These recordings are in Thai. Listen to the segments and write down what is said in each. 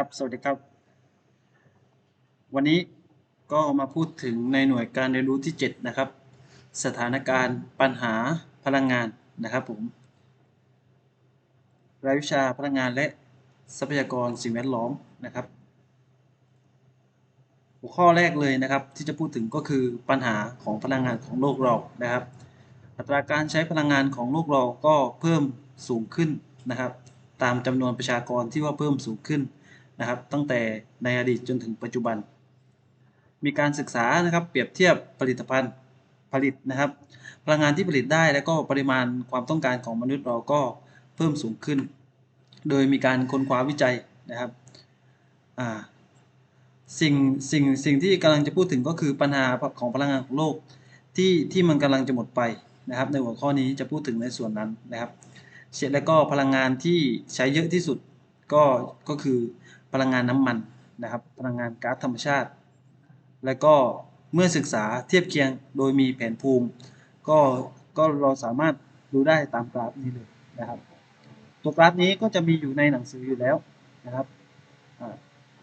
ครับ สวัสดีครับ วันนี้ก็มาพูดถึงในหน่วยการเรียนรู้ที่ 7 นะครับ สถานการณ์ปัญหาพลังงานนะครับผม รายวิชาพลังงานและทรัพยากรสิ่งแวดล้อมนะครับ หัวข้อแรกเลยนะครับที่จะพูดถึงก็คือปัญหาของพลังงานของโลกเรานะครับ อัตราการใช้พลังงานของโลกเราก็เพิ่มสูงขึ้นนะครับ ตามจำนวนประชากรที่ว่าเพิ่มสูงขึ้น นะครับ ตั้งแต่ในอดีตจนถึงปัจจุบัน มีการศึกษานะครับเปรียบเทียบผลิตภัณฑ์ผลิตนะครับ พลังงานที่ผลิตได้แล้วก็ปริมาณความต้องการของมนุษย์เราก็เพิ่มสูงขึ้น โดยมีการค้นคว้าวิจัยนะครับสิ่งสิ่งสิ่งที่กำลังจะพูดถึงก็คือปัญหาของพลังงานของโลกที่ที่มันกำลังจะหมดไปนะครับ ในหัวข้อนี้จะพูดถึงในส่วนนั้นนะครับ เสร็จแล้วก็พลังงานที่ใช้เยอะที่สุดก็ก็คือ พลังงานน้ำมันนะครับ พลังงานก๊าซธรรมชาติ และก็เมื่อศึกษาเทียบเคียงโดยมีแผนภูมิ ก็ก็เราสามารถดูได้ตามกราฟนี้เลยนะครับ ตัวกราฟนี้ก็จะมีอยู่ในหนังสืออยู่แล้วนะครับ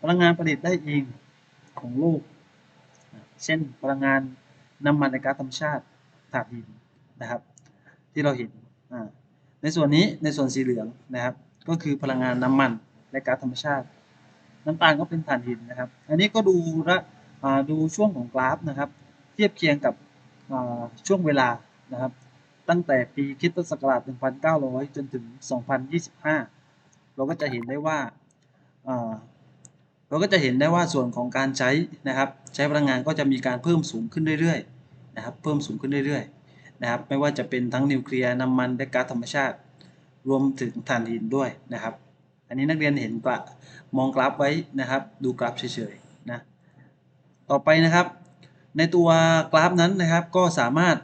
พลังงานผลิตได้เองของโลก เช่นพลังงานน้ำมันในก๊าซธรรมชาติถ่านหินนะครับ ที่เราเห็นในส่วนนี้ในส่วนสีเหลืองนะครับ ก็คือพลังงานน้ำมันและก๊าซธรรมชาติ น้ำตาลก็เป็นถ่านหินนะครับ อันนี้ก็ดูละดูช่วงของกราฟนะครับ เทียบเคียงกับช่วงเวลานะครับ ตั้งแต่ปีคริสตศักราช1900 จนถึง 2025 เราก็จะเห็นได้ว่าเราก็จะเห็นได้ว่าส่วนของการใช้นะครับ ใช้พลังงานก็จะมีการเพิ่มสูงขึ้นเรื่อยๆนะครับ เพิ่มสูงขึ้นเรื่อยๆนะครับ ไม่ว่าจะเป็นทั้งนิวเคลียร์น้ำมันและก๊าซธรรมชาติ รวมถึงถ่านหินด้วยนะครับ อันนี้นักเรียนเห็นกะมองกราฟไว้นะครับ ดูกราฟเฉยๆนะต่อไปนะครับ ในตัวกราฟนั้นนะครับก็สามารถ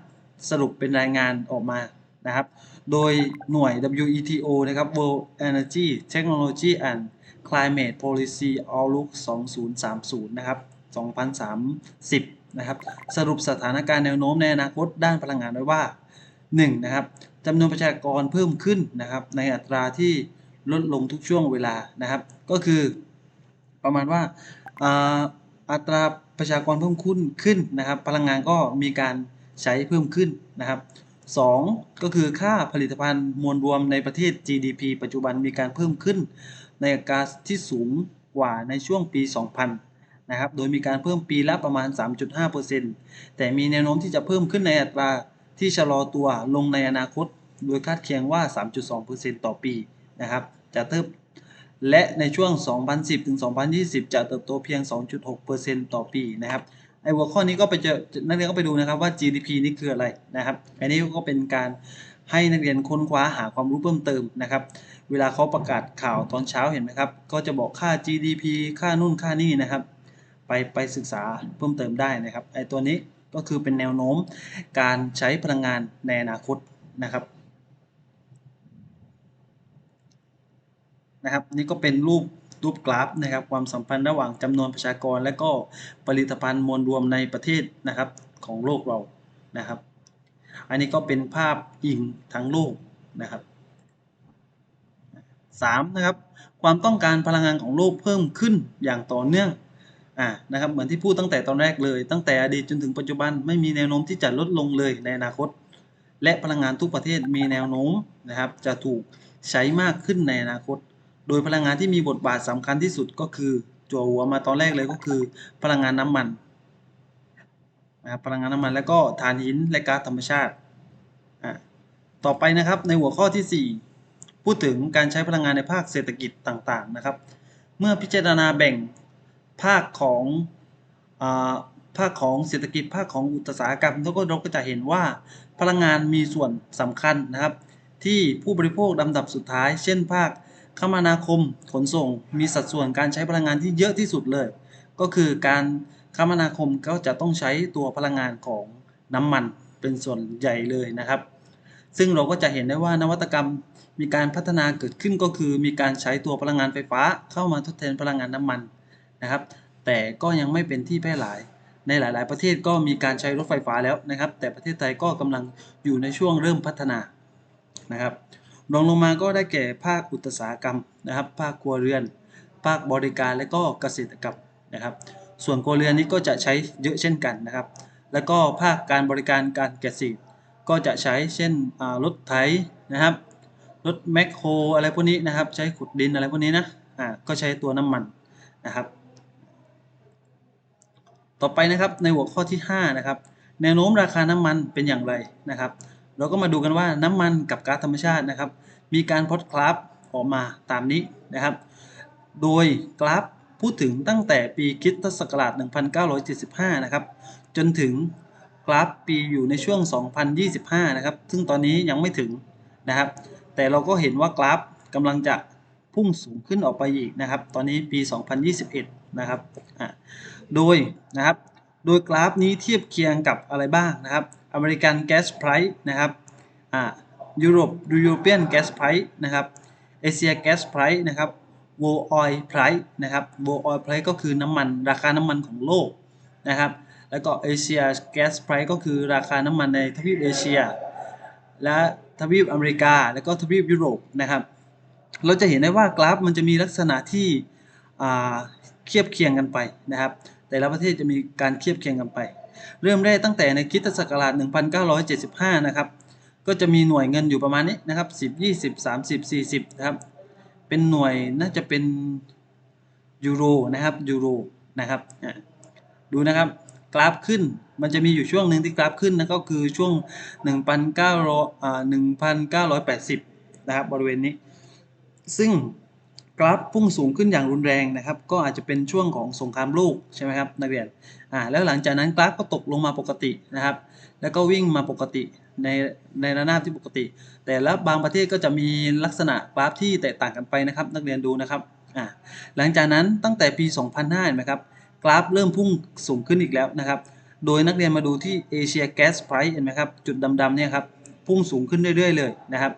สรุปเป็นรายงานออกมานะครับ โดยหน่วย WETO นะครับ World Energy Technology and Climate Policy Outlook 2030 นะครับ 2030 นะครับ สรุปสถานการณ์แนวโน้มในอนาคตด้านพลังงานไว้ว่า 1. นะครับจำนวนประชากรเพิ่มขึ้นนะครับในอัตราที่ ลดลงทุกช่วงเวลานะครับ ก็คือประมาณว่าอัตราประชากรเพิ่มขึ้นขึ้นนะครับ พลังงานก็มีการใช้เพิ่มขึ้นนะครับ 2. ก็คือค่าผลิตภัณฑ์มวลรวมในประเทศ GDP ปัจจุบันมีการเพิ่มขึ้น ในอัตราที่สูงกว่าในช่วงปี 2000 นะครับ โดยมีการเพิ่มปีละประมาณ 3.5%แต่มีแนวโน้มที่จะเพิ่มขึ้นในอัตราที่ชะลอตัวลงในอนาคต โดยคาดเคียงว่า 3.2%ต่อปีนะครับ จะเติบและในช่วง 2010 ถึง 2020 จะเติบโตเพียง 2.6%ต่อปีนะครับ ไอ้หัวข้อนี้ก็ไปเจอนักเรียนก็ไปดูนะครับว่า GDP นี่คืออะไรนะครับ อันนี้ก็เป็นการให้นักเรียนค้นคว้าหาความรู้เพิ่มเติมนะครับ เวลาเขาประกาศข่าวตอนเช้าเห็นไหมครับ ก็จะบอกค่า GDP ค่านู่นค่านี่นะครับ ไปไปศึกษาเพิ่มเติมได้นะครับ ไอ้ตัวนี้ก็คือเป็นแนวโน้มการใช้พลังงานในอนาคตนะครับ นะครับนี่ก็เป็นรูปรูปกราฟนะครับความสัมพันธ์ระหว่างจำนวนประชากร และก็ผลิตภัณฑ์มวลรวมในประเทศนะครับของโลกเรานะครับ อันนี้ก็เป็นภาพอิงทั้งโลกนะครับ 3. นะครับความต้องการพลังงานของโลกเพิ่มขึ้นอย่างต่อเนื่องอ่านะครับเหมือนที่พูดตั้งแต่ตอนแรกเลย ตั้งแต่อดีตจนถึงปัจจุบันไม่มีแนวโน้มที่จะลดลงเลยในอนาคต และพลังงานทุกประเทศมีแนวโน้มนะครับจะถูกใช้มากขึ้นในอนาคต โดยพลังงานที่มีบทบาทสำคัญที่สุดก็คือจั่วหัวมาตอนแรกเลยก็คือ พลังงานน้ำมันนะครับพลังงานน้ำมันแล้วก็ถ่านหินและก๊าซธรรมชาติอ่าต่อไปนะครับในหัวข้อที่ 4 พูดถึงการใช้พลังงานในภาคเศรษฐกิจต่างๆนะครับ เมื่อพิจารณาแบ่งภาคของอาภาคของเศรษฐกิจภาคของอุตสาหกรรมแล้วก็เราก็จะเห็นว่าพลังงานมีส่วนสำคัญนะครับ ที่ผู้บริโภคลำดับสุดท้าย เช่นภาค คมนาคมขนส่งมีสัดส่วนการใช้พลังงานที่เยอะที่สุดเลย ก็คือการคมนาคมก็จะต้องใช้ตัวพลังงานของน้ำมันเป็นส่วนใหญ่เลยนะครับ ซึ่งเราก็จะเห็นได้ว่านวัตกรรมมีการพัฒนาเกิดขึ้นก็คือ มีการใช้ตัวพลังงานไฟฟ้าเข้ามาทดแทนพลังงานน้ำมันนะครับ แต่ก็ยังไม่เป็นที่แพร่หลาย ในหลาย ๆ ประเทศก็มีการใช้รถไฟฟ้าแล้วนะครับ แต่ประเทศไทยก็กำลังอยู่ในช่วงเริ่มพัฒนานะครับ รองลงมาก็ได้แก่ภาคอุตสาหกรรมนะครับ ภาคครัวเรือน ภาคบริการและก็เกษตรกรรมนะครับ ส่วนครัวเรือนนี้ก็จะใช้เยอะเช่นกันนะครับ แล้วก็ภาคการบริการการเกษตร ก็จะใช้เช่นรถไถนะครับรถแมคโครอะไรพวกนี้นะครับ ใช้ขุดดินอะไรพวกนี้นะอ่าก็ใช้ตัวน้ำมันนะครับ ต่อไปนะครับในหัวข้อที่5นะครับแนวโน้มราคาน้ำมันเป็นอย่างไรนะครับ เราก็มาดูกันว่าน้ำมันกับก๊าซธรรมชาตินะครับ มีการพอตกราฟออกมาตามนี้นะครับ โดยกราฟพูดถึงตั้งแต่ปีคริสตศักราช 1975 นะครับ จนถึงกราฟปีอยู่ในช่วง 2025 นะครับ ซึ่งตอนนี้ยังไม่ถึงนะครับ แต่เราก็เห็นว่ากราฟกำลังจะพุ่งสูงขึ้นออกไปอีกนะครับ ตอนนี้ปี 2021 นะครับอะโดยนะครับ โดยกราฟนี้เทียบเคียงกับอะไรบ้างนะครับอเมริกันแก๊สไพรซ์นะครับอ่ายุโรปยูโรเปียนแก๊สไพรซ์นะครับเอเชียแก๊สไพรซ์นะครับโวลออยไพรซ์นะครับโวลออยไพรซ์ก็คือน้ำมันราคาน้ำมันของโลกนะครับ แล้วก็เอเชียแก๊สไพรซ์ก็คือราคาน้ำมันในทวีปเอเชีย และทวีปอเมริกา แล้วก็ทวีปยุโรปนะครับ เราจะเห็นได้ว่ากราฟมันจะมีลักษณะที่อ่าเทียบเคียงกันไปนะครับ แต่ละประเทศจะมีการเทียบเคียงกันไป เริ่มแรกตั้งแต่ในคริสตศักราช 1975 นะครับ ก็จะมีหน่วยเงินอยู่ประมาณนี้นะครับ 10 20 30 40 นะครับ เป็นหน่วยน่าจะเป็นยูโรนะครับยูโรนะครับ ดูนะครับกราฟขึ้นมันจะมีอยู่ช่วงหนึ่งที่กราฟขึ้นนะก็คือช่วง 1,900อ่า1,980 นะครับบริเวณนี้ ซึ่ง กราฟพุ่งสูงขึ้นอย่างรุนแรงนะครับ ก็อาจจะเป็นช่วงของสงครามโลกใช่ไหมครับนักเรียนอ่าแล้วหลังจากนั้นกราฟก็ตกลงมาปกตินะครับ แล้วก็วิ่งมาปกติในในระนาบที่ปกติ แต่ละบางประเทศก็จะมีลักษณะกราฟที่แตกต่างกันไปนะครับ นักเรียนดูนะครับอ่าหลังจากนั้นตั้งแต่ปี 2005เห็นไหมครับกราฟเริ่มพุ่งสูงขึ้นอีกแล้วนะครับ โดยนักเรียนมาดูที่เอเชียแก๊สไพรซ์เห็นไหมครับจุดดำๆเนี่ยครับพุ่งสูงขึ้นเรื่อยๆเลยนะครับ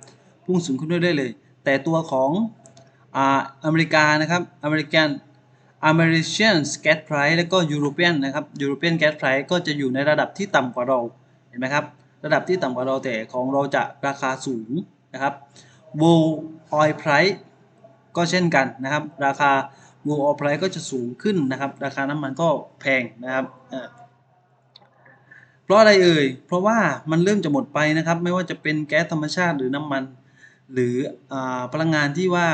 พุ่งสูงขึ้นเรื่อยๆเลย แต่ตัวของ อเมริกานะครับอเมริกัน American Gas Price แล้วก็ European นนะครับ European Gas Price ก็จะอยู่ในระดับที่ต่ำกว่าเราเห็นไหมครับระดับที่ต่ำกว่าเราแต่ของเราจะราคาสูงนะครับ World Oil Price ก็เช่นกันนะครับ ราคา World Oil Price ก็จะสูงขึ้นนะครับ ราคาน้ำมันก็แพงนะครับเพราะอะไรเอ่ยเพราะว่ามันเริ่มจะหมดไปนะครับ ไม่ว่าจะเป็นแก๊สธรรมชาติหรือน้ำมัน หรืออพลังงานที่ว่า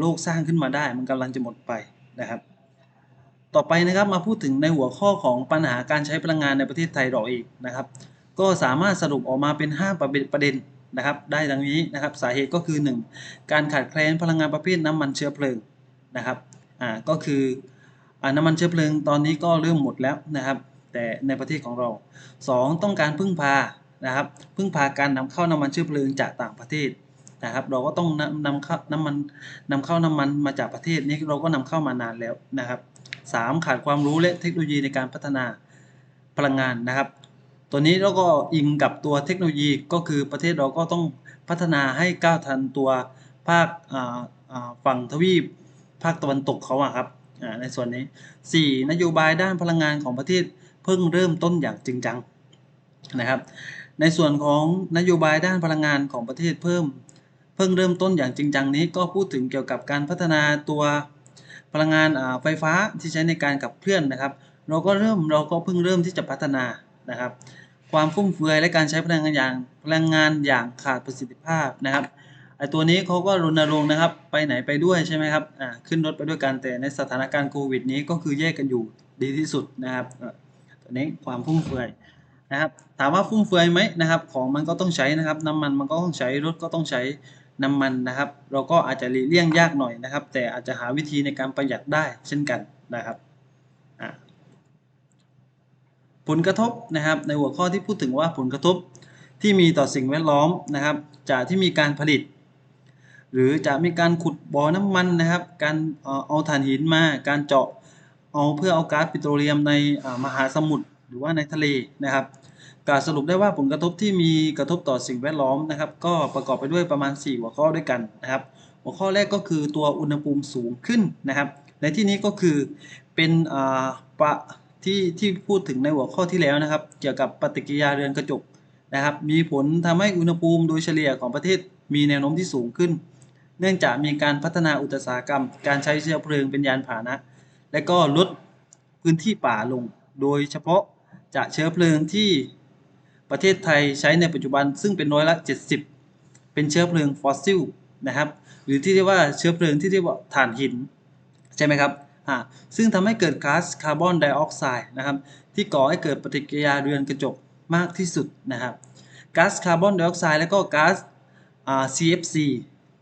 โลกสร้างขึ้นมาได้ มันกำลังจะหมดไปนะครับ ต่อไปนะครับมาพูดถึงในหัวข้อของปัญหาการใช้พลังงานในประเทศไทยเราเองนะครับ ก็สามารถสรุปออกมาเป็น5ประเด็นประเด็นนะครับ ได้ดังนี้นะครับสาเหตุก็คือ 1. การขาดแคลนพลังงานประเภทน้ำมันเชื้อเพลิงนะครับอ่าก็คืออน้ำมันเชื้อเพลิงตอนนี้ก็เริ่มหมดแล้วนะครับ แต่ในประเทศของเรา 2. ต้องการพึ่งพานะครับ พึ่งพาการนำเข้าน้ำมันเชื้อเพลิงจากต่างประเทศ นะครับ เราก็ต้องนำนำเข้าน้ำมันนำเข้าน้ำมันมาจากประเทศนี้เราก็นำเข้ามานานแล้วนะครับ 3. ขาดความรู้และเทคโนโลยีในการพัฒนาพลังงานนะครับ ตัวนี้เราก็อิงกับตัวเทคโนโลยีก็คือประเทศเราก็ต้องพัฒนาให้ก้าวทันตัวภาคฝั่งทวีปภาคตะวันตกเขาอะครับในส่วนนี้ 4. นโยบายด้านพลังงานของประเทศเพิ่งเริ่มต้นอย่างจริงจังนะครับ ในส่วนของนโยบายด้านพลังงานของประเทศเพิ่ม พิ่งเริ่มต้นอย่างจริงจังนี้ก็พูดถึงเกี่ยวกับการพัฒนาตัวพลังงานไฟฟ้าที่ใช้ในการขับเคลื่อนนะครับ เราก็เริ่มเราก็เพิ่งเริ่มที่จะพัฒนานะครับ ความฟุ่มเฟือยและการใช้พลังงานอย่างพลังงานอย่างขาดประสิทธิภาพนะครับไอตัวนี้เขาก็รณรงค์นะครับไปไหนไปด้วยใช่ไหมครับอ่าขึ้นรถไปด้วยกันแต่ในสถานการณ์โควิดนี้ก็คือแยกกันอยู่ดีที่สุดนะครับตัวนี้ความฟุ่มเฟือยนะครับถามว่าฟุ่มเฟือยไหมนะครับ ของมันก็ต้องใช้นะครับ น้ำมันมันก็ต้องใช้รถก็ต้องใช้ น้ำมันนะครับ เราก็อาจจะหลีกเลี่ยงยากหน่อยนะครับ แต่อาจจะหาวิธีในการประหยัดได้เช่นกันนะครับผลกระทบนะครับในหัวข้อที่พูดถึงว่าผลกระทบที่มีต่อสิ่งแวดล้อมนะครับ จากที่มีการผลิต หรือจะมีการขุดบ่อน้ำมันนะครับ การเอาถ่านหินมา การเจาะเอาเพื่อเอาก๊าซปิโตรเลียมในมหาสมุทรหรือว่าในทะเลนะครับ กล่าวสรุปได้ว่าผลกระทบที่มีกระทบต่อสิ่งแวดล้อมนะครับ ก็ประกอบไปด้วยประมาณ 4 หัวข้อด้วยกันนะครับ หัวข้อแรกก็คือตัวอุณหภูมิสูงขึ้นนะครับ ในที่นี้ก็คือเป็นอ่าปะที่ที่พูดถึงในหัวข้อที่แล้วนะครับ เกี่ยวกับปฏิกิริยาเรือนกระจกนะครับ มีผลทำให้อุณหภูมิโดยเฉลี่ยของประเทศมีแนวโน้มที่สูงขึ้น เนื่องจากมีการพัฒนาอุตสาหกรรม การใช้เชื้อเพลิงเป็นยานพาหนะ และก็ลดพื้นที่ป่าลง โดยเฉพาะจากเชื้อเพลิงที่ ประเทศไทยใช้ในปัจจุบันซึ่งเป็นร้อยละ 70 เป็นเชื้อเพลิงฟอสซิลนะครับ หรือที่เรียกว่าเชื้อเพลิงที่เรียกว่าถ่านหิน ใช่ไหมครับอ่าซึ่งทำให้เกิดก๊าซคาร์บอนไดออกไซด์นะครับ ที่ก่อให้เกิดปฏิกิริยาเรือนกระจกมากที่สุดนะครับก๊าซคาร์บอนไดออกไซด์แล้วก็ก๊าซอ่า CFC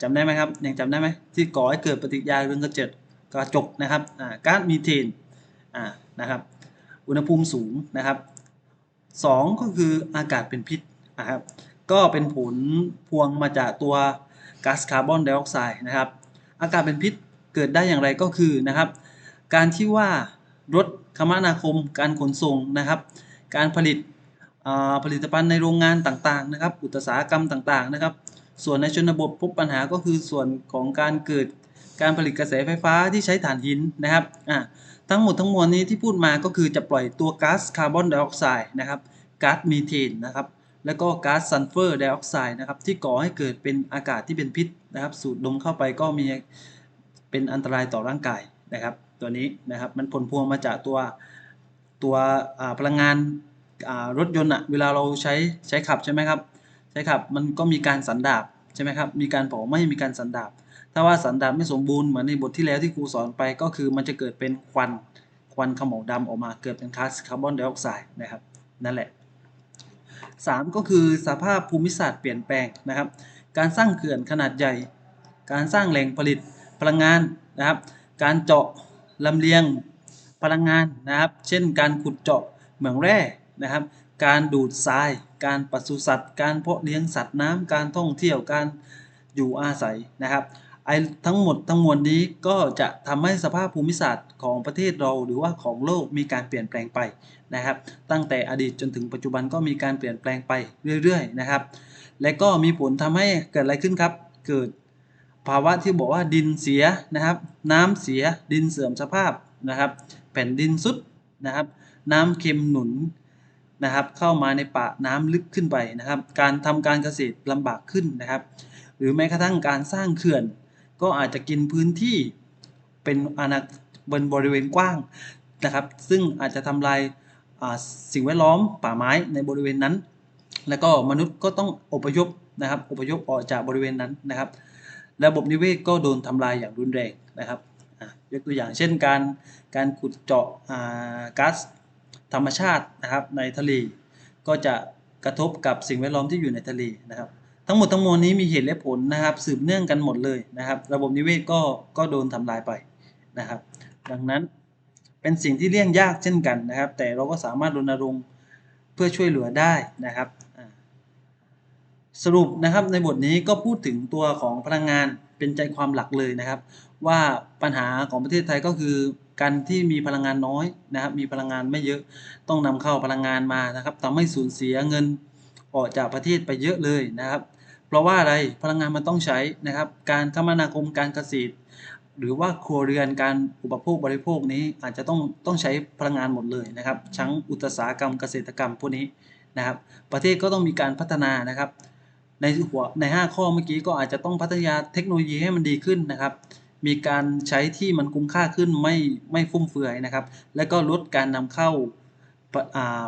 จำได้ไหมครับยังจำได้ไหมที่ก่อให้เกิดปฏิกิริยาเรือนกระจกกระจกนะครับก๊าซมีเทนอ่านะครับ อุณหภูมิสูงนะครับ สองก็คืออากาศเป็นพิษนะครับก็เป็นผลพวงมาจากตัวก๊าซคาร์บอนไดออกไซด์นะครับอากาศเป็นพิษเกิดได้อย่างไรก็คือนะครับการที่ว่ารถคมนาคมการขนส่งนะครับ การผลิตอ่าผลิตภัณฑ์ในโรงงานต่างๆนะครับ อุตสาหกรรมต่างๆนะครับ ส่วนในชนบทพบปัญหาก็คือส่วนของการเกิดการผลิตกระแสไฟฟ้าที่ใช้ถ่านหินนะครับอ่า ทั้งหมดทั้งมวลนี้ที่พูดมาก็คือจะปล่อยตัวก๊าซคาร์บอนไดออกไซด์นะครับก๊าซมีเทนนะครับแล้วก็ก๊าซซัลเฟอร์ไดออกไซด์นะครับที่ก่อให้เกิดเป็นอากาศที่เป็นพิษนะครับ สูดดมเข้าไปก็มีเป็นอันตรายต่อร่างกายนะครับ ตัวนี้นะครับมันผลพวงมาจากตัวตัวพลังงานรถยนต์อะเวลาเราใช้ใช้ขับใช่ไหมครับ ใช่ครับมันก็มีการสันดาบใช่ไหมครับมีการเผาไหม้มีการสันดาบ ถ้าว่าสันดาบไม่สมบูรณ์เหมือนในบทที่แล้วที่ครูสอนไปก็คือมันจะเกิดเป็นควันควันขมเหลาวดำออกมาเกิดเป็นก๊าซคาร์บอนไดออกไซด์นะครับนั่นแหละ 3 ก็คือสภาพภูมิศาสตร์เปลี่ยนแปลงนะครับ การสร้างเขื่อนขนาดใหญ่ การสร้างแหล่งผลิตพลังงานนะครับ การเจาะลำเลียงพลังงานนะครับ เช่น การขุดเจาะเหมืองแร่นะครับ การดูดทราย การปศุสัตว์ การเพาะเลี้ยงสัตว์น้ำการท่องเที่ยว การอยู่อาศัยนะครับ ไอ้ทั้งหมดทั้งมวลนี้ก็จะทำให้สภาพภูมิศาสตร์ของประเทศเราหรือว่าของโลกมีการเปลี่ยนแปลงไปนะครับ ตั้งแต่อดีตจนถึงปัจจุบันก็มีการเปลี่ยนแปลงไปเรื่อยๆนะครับ และก็มีผลทำให้เกิดอะไรขึ้นครับ เกิดภาวะที่บอกว่าดินเสียนะครับ น้ำเสียดินเสื่อมสภาพนะครับ แผ่นดินสุดนะครับ น้ำเค็มหนุนนะครับ เข้ามาในป่าน้ำลึกขึ้นไปนะครับ การทำการเกษตรลำบากขึ้นนะครับ หรือแม้กระทั่งการสร้างเขื่อน ก็อาจจะกินพื้นที่เป็นอาณาบนบริเวณกว้างนะครับ ซึ่งอาจจะทำลายสิ่งแวดล้อมป่าไม้ในบริเวณนั้น แล้วก็มนุษย์ก็ต้องอพยพนะครับอพยพออกจากบริเวณนั้นนะครับ ระบบนิเวศก็โดนทำลายอย่างรุนแรงนะครับยกตัวอย่างเช่นการการขุดเจาะก๊าซธรรมชาตินะครับในทะเล ก็จะกระทบกับสิ่งแวดล้อมที่อยู่ในทะเลนะครับ ทั้งหมดทั้งมวลนี้มีเหตุและผลนะครับ สืบเนื่องกันหมดเลยนะครับ ระบบนิเวศก็ก็โดนทำลายไปนะครับ ดังนั้นเป็นสิ่งที่เลี่ยงยากเช่นกันนะครับ แต่เราก็สามารถรณรงค์เพื่อช่วยเหลือได้นะครับสรุปนะครับในบทนี้ก็พูดถึงตัวของพลังงานเป็นใจความหลักเลยนะครับ ว่าปัญหาของประเทศไทยก็คือการที่มีพลังงานน้อยนะครับ มีพลังงานไม่เยอะต้องนำเข้าพลังงานมานะครับทำให้สูญเสียเงินออกจากประเทศไปเยอะเลยนะครับ เพราะว่าอะไรพลังงานมันต้องใช้นะครับ การคมนาคมการเกษตร หรือว่าครัวเรือนการอุปโภคบริโภคนี้อาจจะต้องต้องใช้พลังงานหมดเลยนะครับทั้งอุตสาหกรรมเกษตรกรรมพวกนี้นะครับ ประเทศก็ต้องมีการพัฒนานะครับ ในหัวใน 5 ข้อเมื่อกี้ก็อาจจะต้องพัฒนาเทคโนโลยีให้มันดีขึ้นนะครับ มีการใช้ที่มันคุ้มค่าขึ้นไม่ไม่ฟุ่มเฟือยนะครับ และก็ลดการนำเข้า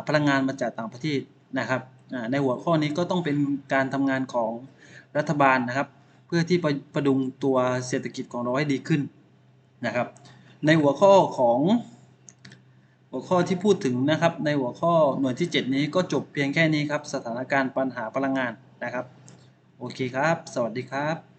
พลังงานมาจากต่างประเทศนะครับ ในหัวข้อนี้ก็ต้องเป็นการทำงานของรัฐบาลนะครับ เพื่อที่ประประดุงตัวเศรษฐกิจของเราให้ดีขึ้นนะครับ ในหัวข้อของหัวข้อที่พูดถึงนะครับ ในหัวข้อหน่วยที่ 7 นี้ก็จบเพียงแค่นี้ครับ สถานการณ์ปัญหาพลังงานนะครับ โอเคครับ สวัสดีครับ